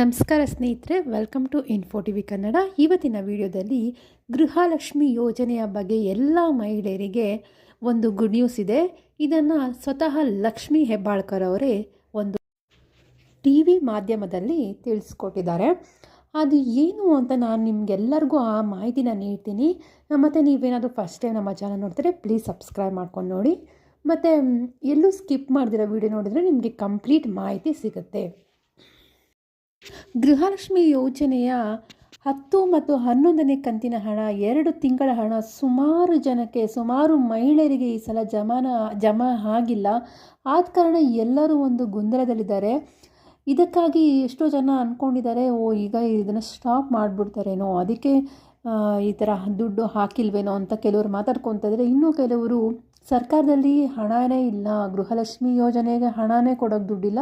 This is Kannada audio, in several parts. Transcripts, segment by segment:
ನಮಸ್ಕಾರ ಸ್ನೇಹಿತರೆ welcome to info T V Kannada ಇವತ್ತಿನ ವಿಡಿಯೋದಲ್ಲಿ ಗೃಹಲಕ್ಷ್ಮಿ ಯೋಜನೆಯ ಬಗ್ಗೆ ಎಲ್ಲ ಮಹಿಳೆಯರಿಗೆ ಒಂದು ಗುಡ್ ನ್ಯೂಸ್ ಇದೆ. ಇದನ್ನು ಸ್ವತಃ ಲಕ್ಷ್ಮಿ ಹೆಬ್ಬಾಳ್ಕರ್ ಅವರೇ ಒಂದು ಟಿ ವಿ ಮಾಧ್ಯಮದಲ್ಲಿ ತಿಳಿಸ್ಕೊಟ್ಟಿದ್ದಾರೆ. ಅದು ಏನು ಅಂತ ನಾನು ನಿಮಗೆಲ್ಲರಿಗೂ ಆ ಮಾಹಿತಿನ ನೀಡ್ತೀನಿ. ಮತ್ತು ನೀವೇನಾದರೂ ಫಸ್ಟ್ ಟೈಮ್ ನಮ್ಮ ಚಾನಲ್ ನೋಡ್ತಾರೆ ಪ್ಲೀಸ್ ಸಬ್ಸ್ಕ್ರೈಬ್ ಮಾಡ್ಕೊಂಡು ನೋಡಿ. ಮತ್ತು, ಎಲ್ಲೂ ಸ್ಕಿಪ್ ಮಾಡಿದಿರೋ ವಿಡಿಯೋ ನೋಡಿದರೆ ನಿಮಗೆ ಕಂಪ್ಲೀಟ್ ಮಾಹಿತಿ ಸಿಗುತ್ತೆ. ಗೃಹಲಕ್ಷ್ಮಿ ಯೋಜನೆಯ ಹತ್ತು ಮತ್ತು ಹನ್ನೊಂದನೇ ಕಂತಿನ ಹಣ ಎರಡು ತಿಂಗಳ ಹಣ ಸುಮಾರು ಜನಕ್ಕೆ, ಸುಮಾರು ಮಹಿಳೆಯರಿಗೆ ಈ ಸಲ ಜಮಾನ, ಜಮಾ ಆಗಿಲ್ಲ. ಆದ ಕಾರಣ ಎಲ್ಲರೂ ಒಂದು ಗೊಂದಲದಲ್ಲಿದ್ದಾರೆ. ಇದಕ್ಕಾಗಿ ಎಷ್ಟೋ ಜನ ಅಂದ್ಕೊಂಡಿದ್ದಾರೆ ಓ, ಈಗ ಇದನ್ನು ಸ್ಟಾಪ್ ಮಾಡಿಬಿಡ್ತಾರೇನೋ, ಅದಕ್ಕೆ ಈ ಥರ ದುಡ್ಡು ಹಾಕಿಲ್ವೇನೋ ಅಂತ ಕೆಲವರು ಮಾತಾಡ್ಕೊತಿದ್ರೆ ಇನ್ನೂ ಕೆಲವರು ಸರ್ಕಾರದಲ್ಲಿ ಹಣನೇ ಇಲ್ಲ, ಗೃಹಲಕ್ಷ್ಮಿ ಯೋಜನೆಗೆ ಹಣನೇ ಕೊಡೋಕ್ಕೆ ದುಡ್ಡಿಲ್ಲ.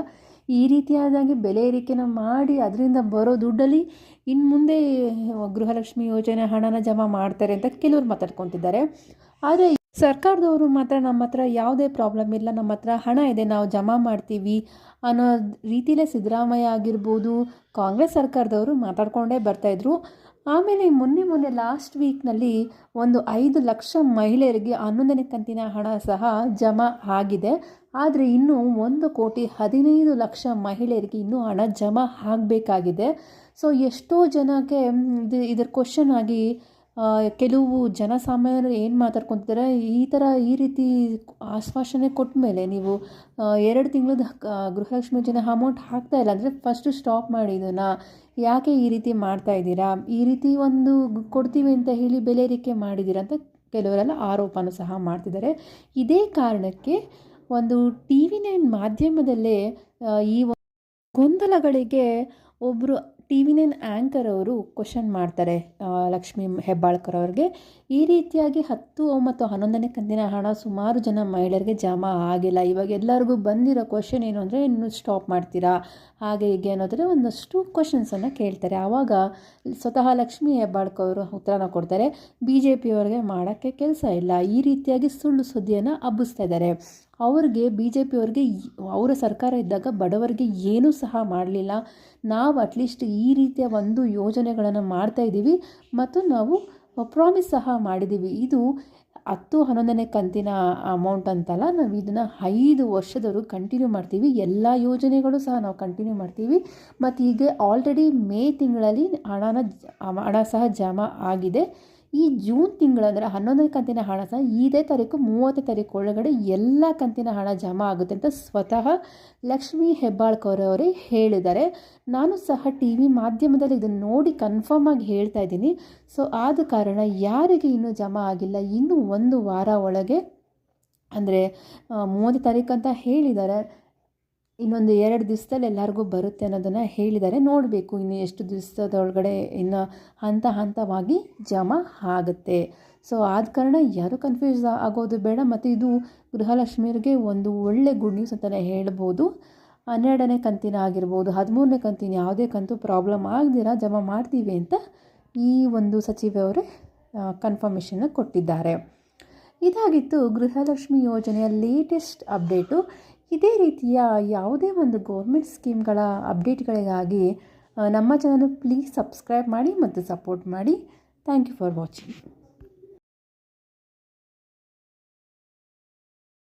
ಈ ರೀತಿಯಾದಾಗಿ ಬೆಲೆ ಏರಿಕೆನ ಮಾಡಿ ಅದರಿಂದ ಬರೋ ದುಡ್ಡಲ್ಲಿ ಇನ್ನು ಮುಂದೆ ಗೃಹಲಕ್ಷ್ಮಿ ಯೋಜನೆ ಹಣನ ಜಮಾ ಮಾಡ್ತಾರೆ ಅಂತ ಕೆಲವರು ಮಾತಾಡ್ಕೊತಿದ್ದಾರೆ. ಆದರೆ ಸರ್ಕಾರದವರು ಮಾತ್ರ ನಮ್ಮ ಹತ್ರ ಯಾವುದೇ ಪ್ರಾಬ್ಲಮ್ ಇಲ್ಲ, ನಮ್ಮ ಹತ್ರ ಹಣ ಇದೆ, ನಾವು ಜಮಾ ಮಾಡ್ತೀವಿ ಅನ್ನೋ ರೀತಿಯಲ್ಲೇ ಸಿದ್ದರಾಮಯ್ಯ ಆಗಿರ್ಬೋದು, ಕಾಂಗ್ರೆಸ್ ಸರ್ಕಾರದವರು ಮಾತಾಡ್ಕೊಂಡೇ ಬರ್ತಾಯಿದ್ರು ಆಮೇಲೆ ಮೊನ್ನೆ ಮೊನ್ನೆ ಲಾಸ್ಟ್ ವೀಕ್ನಲ್ಲಿ ಒಂದು ಐದು ಲಕ್ಷ ಮಹಿಳೆಯರಿಗೆ ಹನ್ನೊಂದನೇ ಕಂತಿನ ಹಣ ಸಹ ಜಮಾ ಆಗಿದೆ. ಆದರೆ ಇನ್ನೂ ಒಂದು ಕೋಟಿ ಹದಿನೈದು ಲಕ್ಷ ಮಹಿಳೆಯರಿಗೆ ಇನ್ನೂ ಹಣ ಜಮಾ ಆಗಬೇಕಾಗಿದೆ. ಸೊ ಎಷ್ಟೋ ಜನಕ್ಕೆ ಇದು ಇದರ ಕ್ವಶನ್ ಆಗಿ ಕೆಲವು ಜನಸಾಮಾನ್ಯರು ಏನು ಮಾತಾಡ್ಕೊತಿದ್ದಾರೆ ಈ ಥರ ಈ ರೀತಿ ಆಶ್ವಾಸನೆ ಕೊಟ್ಟ ಮೇಲೆ ನೀವು ಎರಡು ತಿಂಗಳದ್ದು ಗೃಹಲಕ್ಷ್ಮಿ ಯೋಜನೆ ಅಮೌಂಟ್ ಹಾಕ್ತಾ ಇಲ್ಲ ಅಂದರೆ ಫಸ್ಟು ಸ್ಟಾಪ್ ಮಾಡಿ ಇದನ್ನು. ಯಾಕೆ ಈ ರೀತಿ ಮಾಡ್ತಾ ಇದ್ದೀರಾ? ಈ ರೀತಿ ಒಂದು ಕೊಡ್ತೀವಿ ಅಂತ ಹೇಳಿ ಬೆಲೆ ಏರಿಕೆ ಮಾಡಿದ್ದೀರಾ ಅಂತ ಕೆಲವರೆಲ್ಲ ಆರೋಪನೂ ಸಹ ಮಾಡ್ತಿದ್ದಾರೆ. ಇದೇ ಕಾರಣಕ್ಕೆ ಒಂದು ಟಿ ವಿ ನೈನ್ ಮಾಧ್ಯಮದಲ್ಲೇ ಈ ಗೊಂದಲಗಳಿಗೆ ಒಬ್ಬರು ಟಿ ವಿ ನೈನ್ ಆ್ಯಂಕರ್ ಅವರು ಕ್ವಶನ್ ಮಾಡ್ತಾರೆ ಲಕ್ಷ್ಮೀ ಹೆಬ್ಬಾಳ್ಕರ್ ಅವ್ರಿಗೆ, ಈ ರೀತಿಯಾಗಿ ಹತ್ತು ಮತ್ತು ಹನ್ನೊಂದನೇ ಕಂತಿನ ಹಣ ಸುಮಾರು ಜನ ಮಹಿಳೆಯರಿಗೆ ಜಮಾ ಆಗಿಲ್ಲ. ಇವಾಗ ಎಲ್ಲರಿಗೂ ಬಂದಿರೋ ಕ್ವಶನ್ ಏನು ಅಂದರೆ, ಇನ್ನು ಸ್ಟಾಪ್ ಮಾಡ್ತೀರಾ? ಹಾಗೆ ಹೀಗೆ ಅನ್ನೋದ್ರೆ ಒಂದಷ್ಟು ಕ್ವಶನ್ಸನ್ನು ಕೇಳ್ತಾರೆ. ಆವಾಗ ಸ್ವತಃ ಲಕ್ಷ್ಮೀ ಹೆಬ್ಬಾಳ್ಕರ್ ಅವರು ಉತ್ತರನ ಕೊಡ್ತಾರೆ, ಬಿ ಜೆ ಪಿಯವ್ರಿಗೆ ಮಾಡೋಕ್ಕೆ ಕೆಲಸ ಇಲ್ಲ. ಈ ರೀತಿಯಾಗಿ ಸುಳ್ಳು ಸುದ್ದಿಯನ್ನು ಹಬ್ಬಿಸ್ತಾ ಇದ್ದಾರೆ. ಅವ್ರಿಗೆ ಬಿ ಜೆ ಪಿಯವ್ರಿಗೆ ಅವರ ಸರ್ಕಾರ ಇದ್ದಾಗ ಬಡವರಿಗೆ ಏನೂ ಸಹ ಮಾಡಲಿಲ್ಲ. ನಾವು ಅಟ್ಲೀಸ್ಟ್ ಈ ರೀತಿಯ ಒಂದು ಯೋಜನೆಗಳನ್ನು ಮಾಡ್ತಾ ಇದ್ದೀವಿ ಮತ್ತು ನಾವು ಪ್ರಾಮಿಸ್ ಸಹ ಮಾಡಿದ್ದೀವಿ. ಇದು ಹತ್ತು ಹನ್ನೊಂದನೇ ಕಂತಿನ ಅಮೌಂಟ್ ಅಂತಲ್ಲ, ನಾವು ಇದನ್ನು ಐದು ವರ್ಷದವರು ಕಂಟಿನ್ಯೂ ಮಾಡ್ತೀವಿ. ಎಲ್ಲ ಯೋಜನೆಗಳು ಸಹ ನಾವು ಕಂಟಿನ್ಯೂ ಮಾಡ್ತೀವಿ. ಮತ್ತು ಈಗ ಆಲ್ರೆಡಿ ಮೇ ತಿಂಗಳಲ್ಲಿ ಹಣನ ಹಣ ಸಹ ಜಮಾ ಆಗಿದೆ. ಈ ಜೂನ್ ತಿಂಗಳಂದರೆ ಹನ್ನೊಂದನೇ ಕಂತಿನ ಹಣ ಸಹ ಇದೇ ತಾರೀಕು ಮೂವತ್ತನೇ ತಾರೀಕು ಒಳಗಡೆ ಎಲ್ಲ ಕಂತಿನ ಹಣ ಜಮಾ ಆಗುತ್ತೆ ಅಂತ ಸ್ವತಃ ಲಕ್ಷ್ಮೀ ಹೆಬ್ಬಾಳ್ಕರ್ ಅವರೇ ಹೇಳಿದ್ದಾರೆ. ನಾನು ಸಹ ಟಿ ವಿ ಮಾಧ್ಯಮದಲ್ಲಿ ಇದನ್ನು ನೋಡಿ ಕನ್ಫರ್ಮ್ ಆಗಿ ಹೇಳ್ತಾ ಇದ್ದೀನಿ. ಸೊ ಆದ ಕಾರಣ ಯಾರಿಗೆ ಇನ್ನೂ ಜಮಾ ಆಗಿಲ್ಲ, ಇನ್ನೂ ಒಂದು ವಾರ ಒಳಗೆ, ಅಂದರೆ ಮೂವತ್ತು ತಾರೀಕು ಅಂತ ಹೇಳಿದ್ದಾರೆ. ಇನ್ನೊಂದು ಎರಡು ದಿವಸದಲ್ಲಿ ಎಲ್ಲರಿಗೂ ಬರುತ್ತೆ ಅನ್ನೋದನ್ನು ಹೇಳಿದ್ದಾರೆ. ನೋಡಬೇಕು ಇನ್ನು ಎಷ್ಟು ದಿವಸದೊಳಗಡೆ ಇನ್ನು ಹಂತ ಹಂತವಾಗಿ ಜಮಾ ಆಗುತ್ತೆ. ಸೊ ಆದ ಕಾರಣ ಯಾರೂ ಕನ್ಫ್ಯೂಸ್ ಆಗೋದು ಬೇಡ. ಮತ್ತು ಇದು ಗೃಹಲಕ್ಷ್ಮಿಯರಿಗೆ ಒಂದು ಒಳ್ಳೆ ಗುಡ್ ನ್ಯೂಸ್ ಅಂತಲೇ ಹೇಳ್ಬೋದು. ಹನ್ನೆರಡನೇ ಕಂತಿನ ಆಗಿರ್ಬೋದು, ಹದಿಮೂರನೇ ಕಂತಿನ, ಯಾವುದೇ ಕಂತು ಪ್ರಾಬ್ಲಮ್ ಆಗದಿರ ಜಮಾ ಮಾಡ್ತೀವಿ ಅಂತ ಈ ಒಂದು ಸಚಿವರೇ ಕನ್ಫರ್ಮೇಷನ್ನ ಕೊಟ್ಟಿದ್ದಾರೆ. ಇದಾಗಿತ್ತು ಗೃಹಲಕ್ಷ್ಮಿ ಯೋಜನೆಯ ಲೇಟೆಸ್ಟ್ ಅಪ್ಡೇಟು ಇದೇ ರೀತಿಯ ಯಾವುದೇ ಒಂದು ಗೌರ್ಮೆಂಟ್ ಸ್ಕೀಮ್ಗಳ ಅಪ್ಡೇಟ್ಗಳಿಗಾಗಿ ನಮ್ಮ ಚಾನಲ್ ಪ್ಲೀಸ್ ಸಬ್ಸ್ಕ್ರೈಬ್ ಮಾಡಿ ಮತ್ತು ಸಪೋರ್ಟ್ ಮಾಡಿ. Thank you for watching